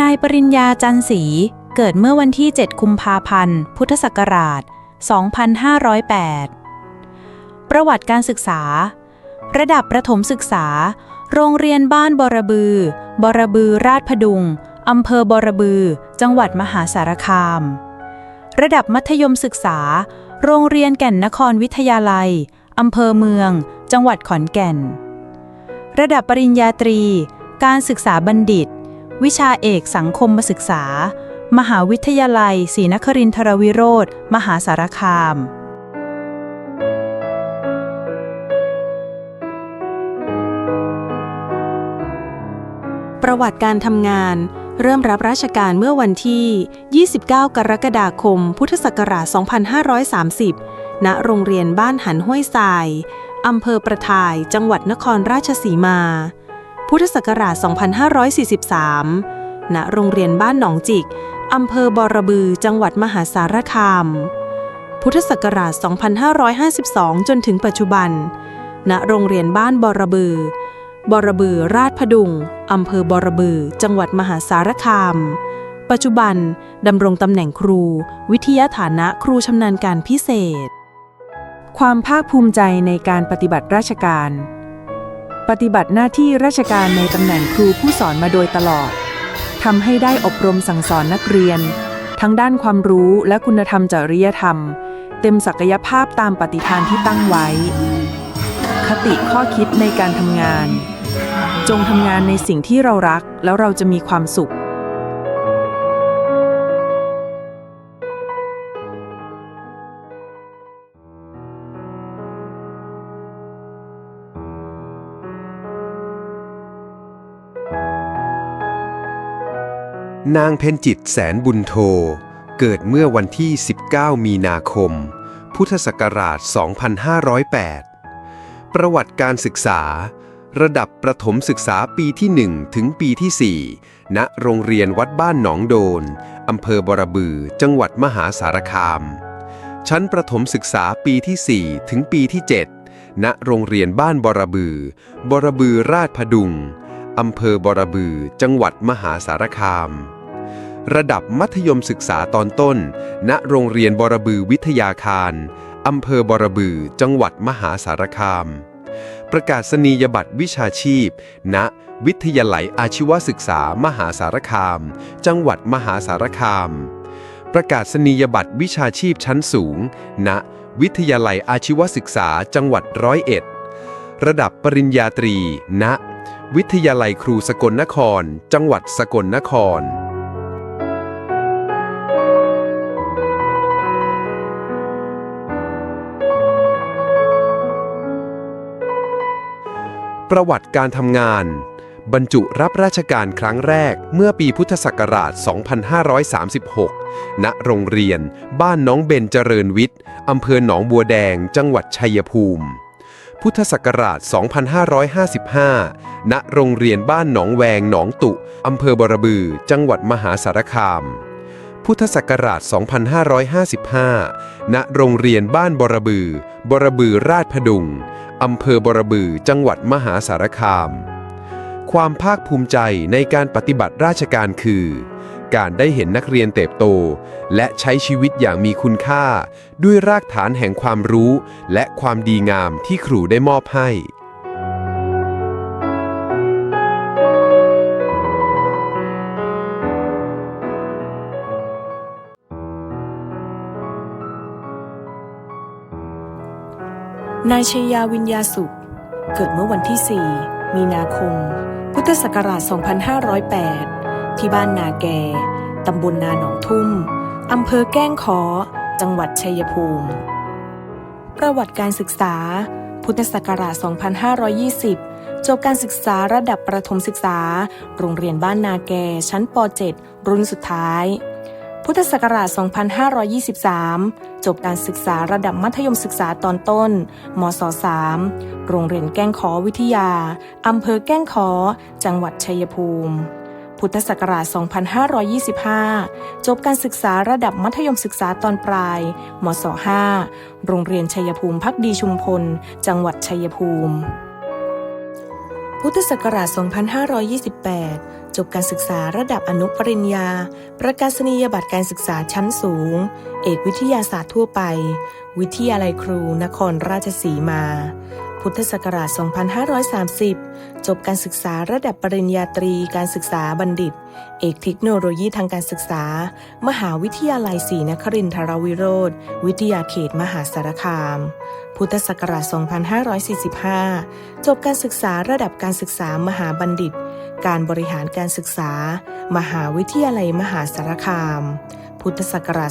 นายปริญญาจันศรีเกิดเมื่อวันที่ 7 กุมภาพันธ์ พุทธศักราช 2508 ประวัติการศึกษา ระดับประถมศึกษา โรงเรียนบ้านบรบือ บรบือราชพดุง อำเภอบรบือ จังหวัดมหาสารคาม ระดับมัธยมศึกษา โรงเรียนแก่นนครวิทยาลัย อำเภอเมือง จังหวัดขอนแก่น ระดับปริญญาตรี การศึกษาบัณฑิต วิชาเอกสังคมศึกษา มหาวิทยาลัยศรีนครินทรวิโรธ มหาสารคาม ประวัติการทำงาน เริ่มรับราชการเมื่อวันที่ 29 กรกฎาคม พุทธศักราช 2530 ณ โรงเรียนบ้านหันห้วยทราย อำเภอประทาย จังหวัดนครราชสีมา พุทธศักราช 2543 ณ โรงเรียนบ้านหนองจิก อำเภอบอระบือ จังหวัดมหาสารคาม พุทธศักราช 2552 จนถึงปัจจุบัน ณ โรงเรียนบ้านบอระบือบรบือ ราชพดุง อำเภอบรบือ จังหวัดมหาสารคาม ปัจจุบัน ดำรงตำแหน่งครู วิทยาฐานะครูชำนาญการพิเศษ ความภาคภูมิใจในการปฏิบัติราชการ ปฏิบัติหน้าที่ราชการในตำแหน่งครูผู้สอนมาโดยตลอดทำให้ได้อบรมสั่งสอนนักเรียน ทั้งด้านความรู้และคุณธรรมจริยธรรม เต็มศักยภาพตามปฏิฐานที่ตั้งไว้ คติข้อคิดในการทำงาน จงทำงานในสิ่งที่เรารักแล้วเราจะมีความสุข นางเพนจิตแสนบุญโท เกิดเมื่อวันที่ 19 มีนาคม พุทธศักราช 2508 ประวัติการศึกษา ระดับประถมศึกษาปีที่ 1 ถึงปีที่ 4 ณ โรงเรียนวัดบ้านหนองโดน อำเภอบรบือ จังหวัดมหาสารคาม ชั้นประถมศึกษาปีที่ 4 ถึงปีที่ 7 ณ โรงเรียนบ้านบรบือ บรบือราชพดุงอำเภอบรบือ จังหวัดมหาสารคาม ระดับมัธยมศึกษาตอนต้น ณ โรงเรียนบรบือวิทยาคาร อำเภอบรบือ จังหวัดมหาสารคาม ประกาศนียบัตรวิชาชีพ ณ วิทยาลัยอาชีวศึกษา มหาสารคาม จังหวัดมหาสารคาม ประกาศนียบัตรวิชาชีพชั้นสูง ณ วิทยาลัยอาชีวศึกษา จังหวัดร้อยเอ็ด ระดับปริญญาตรี ณ วิทยาลัยครูสกลนคร จังหวัดสกลนคร ประวัติการทำงาน บรรจุรับราชการครั้งแรกเมื่อปีพุทธศักราช 2536 ณ โรงเรียน บ้านน้องเบนเจริญวิทย์อำเภอหนองบัวแดง จังหวัดชัยภูมิ พุทธศักราช 2555 ณ โรงเรียนบ้านหนองแวงหนองตุอำเภอบรบือ จังหวัดมหาสารคามพุทธศักราช 2555 ณ โรงเรียนบ้านบรบือ บรบือราชพดุง อำเภอบรบือจังหวัดมหาสารคาม ความภาคภูมิใจในการปฏิบัติราชการคือ การได้เห็นนักเรียนเติบโต และใช้ชีวิตอย่างมีคุณค่า ด้วยรากฐานแห่งความรู้ และความดีงามที่ครูได้มอบให้ นายชยาวิญญาสุข เกิดเมื่อวันที่ 4 มีนาคม พุทธศักราช 2508 ที่บ้านนาแก ตำบลนาหนองทุ่ม อำเภอแก้งขอ จังหวัดชัยภูมิ ประวัติการศึกษา พุทธศักราช 2520 จบการศึกษาระดับประถมศึกษา โรงเรียนบ้านนาแก ชั้นป .7 รุ่นสุดท้าย พุทธศักราช 2523 จบการศึกษาระดับมัธยมศึกษาตอนต้น มศ 3 โรงเรียนแก้งขอวิทยา อำเภอแก้งขอ จังหวัดชัยภูมิ พุทธศักราช 2525 จบการศึกษาระดับมัธยมศึกษาตอนปลาย มศ 5 โรงเรียนชัยภูมิพักดีชุมพล จังหวัดชัยภูมิ พุทธศักราช 2528 จบการศึกษาระดับอนุปริญญา ประกาศนียบัตรการศึกษาชั้นสูง เอกวิทยาศาสตร์ทั่วไป วิทยาลัยครู นครราชสีมา พุทธศักราช 2530 จบการศึกษาระดับปริญญาตรีการศึกษาบัณฑิต เอกเทคโนโลยีทางการศึกษา มหาวิทยาลัยศรีนครินทรวิโรธ วิทยาเขตมหาสารคามพุทธศักราช 2545 จบการศึกษาระดับการศึกษามหาบัณฑิต การบริหารการศึกษา มหาวิทยาลัยมหาสารคาม พุทธศักราช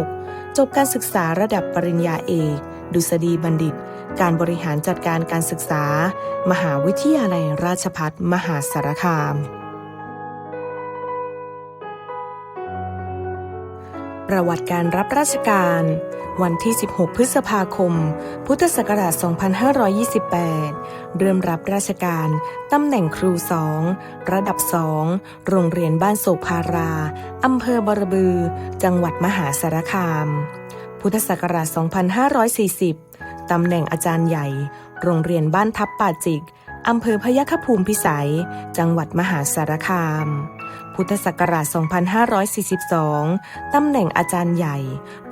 2556 จบการศึกษาระดับปริญญาเอก ดุษฎีบัณฑิต การบริหารจัดการการศึกษา มหาวิทยาลัยราชภัฏมหาสารคาม ประวัติการรับราชการ วันที่ 16 พฤษภาคม พุทธศักราช 2528 เริ่มรับราชการ ตำแหน่งครูสองระดับสองโรงเรียนบ้านโศกพารา อำเภอบรบือ จังหวัดมหาสารคาม พุทธศักราช 2540 ตำแหน่งอาจารย์ใหญ่ โรงเรียนบ้านทับป่าจิก อำเภอพยัคฆภูมิพิสัย จังหวัดมหาสารคาม พุทธศักราช 2542 ตำแหน่งอาจารย์ใหญ่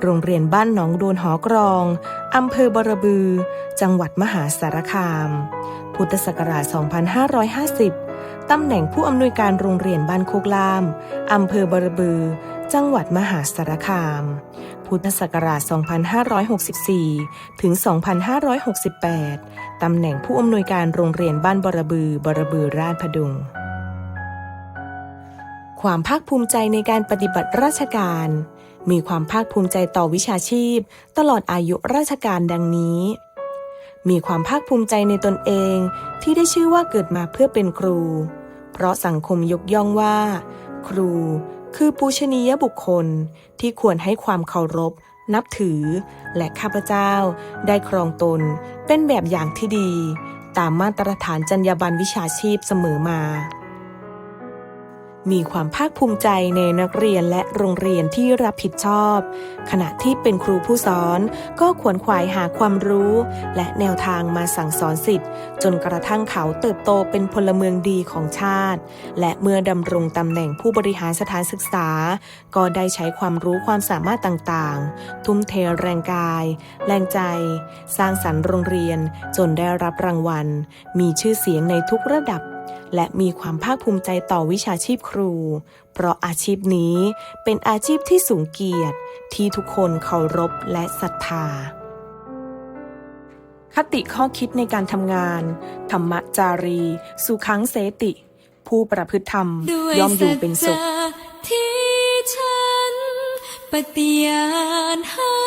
โรงเรียนบ้านหนองโดนหอกรอง อำเภอบรบือ จังหวัดมหาสารคาม พุทธศักราช 2550 ตำแหน่งผู้อำนวยการโรงเรียนบ้านโคกลาม อำเภอบรบือ จังหวัดมหาสารคาม พุทธศักราช 2564 ถึง 2568 ตำแหน่งผู้อำนวยการโรงเรียนบ้านบรบือบรบือราชพดุง ความภาคภูมิใจในการปฏิบัติราชการ มีความภาคภูมิใจต่อวิชาชีพ ตลอดอายุราชการดังนี้ มีความภาคภูมิใจในตนเองที่ได้ชื่อว่าเกิดมาเพื่อเป็นครู เพราะสังคมยกย่องว่า ครูคือปูชนียบุคคลที่ควรให้ความเคารพ นับถือ และข้าพเจ้า ได้ครองตนเป็นแบบอย่างที่ดี ตามมาตรฐานจรรยาบรรณวิชาชีพเสมอมา มีความภาคภูมิใจในนักเรียนและโรงเรียนที่รับผิดชอบ ขณะที่เป็นครูผู้สอนก็ขวนขวายหาความรู้ และแนวทางมาสั่งสอนสิทธิ์ จนกระทั่งเขาเติบโตเป็นพลเมืองดีของชาติ และเมื่อดำรงตำแหน่งผู้บริหารสถานศึกษา ก็ได้ใช้ความรู้ความสามารถต่างๆ ทุ่มเทแรงกาย แรงใจ สร้างสรรค์โรงเรียน จนได้รับรางวัล มีชื่อเสียงในทุกระดับ และมีความภาคภูมิใจต่อวิชาชีพครู เพราะอาชีพนี้เป็นอาชีพที่สูงเกียรติ ที่ทุกคนเคารพและศรัทธา คติข้อคิดในการทำงาน ธรรมจารี สุขังเสติ ผู้ประพฤติธรรมย่อมอยู่เป็นสุขที่ฉันปฏิญาณให้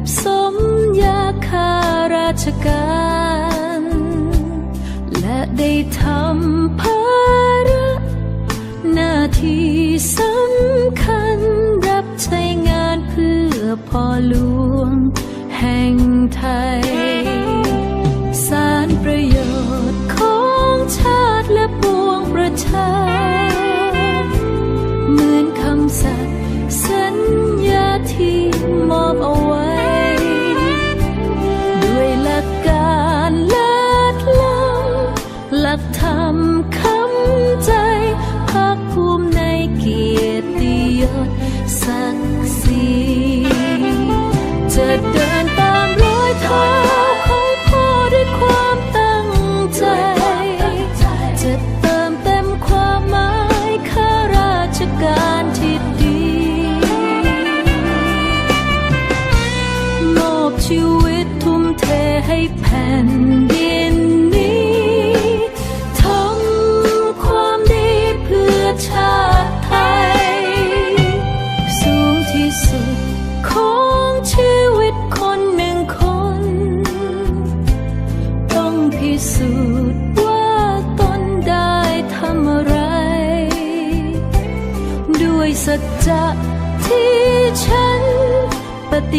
แบบสมยาคาราชการ และได้ทำภาระหน้าที่สำคัญรับใช้งานเพื่อพ่อหลวง ป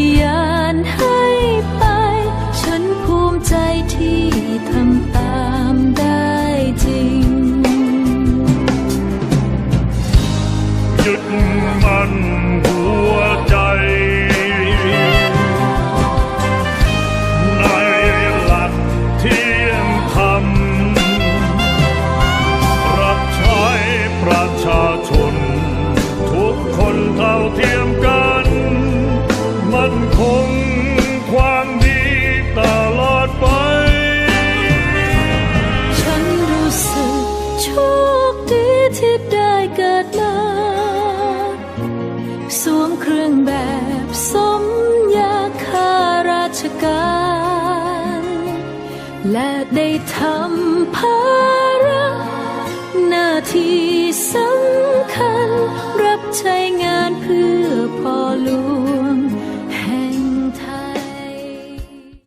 สวมเครื่องแบบสมยาคาราชการ และได้ทำภาระหน้าที่สำคัญ รับใช้งานเพื่อพ่อหลวง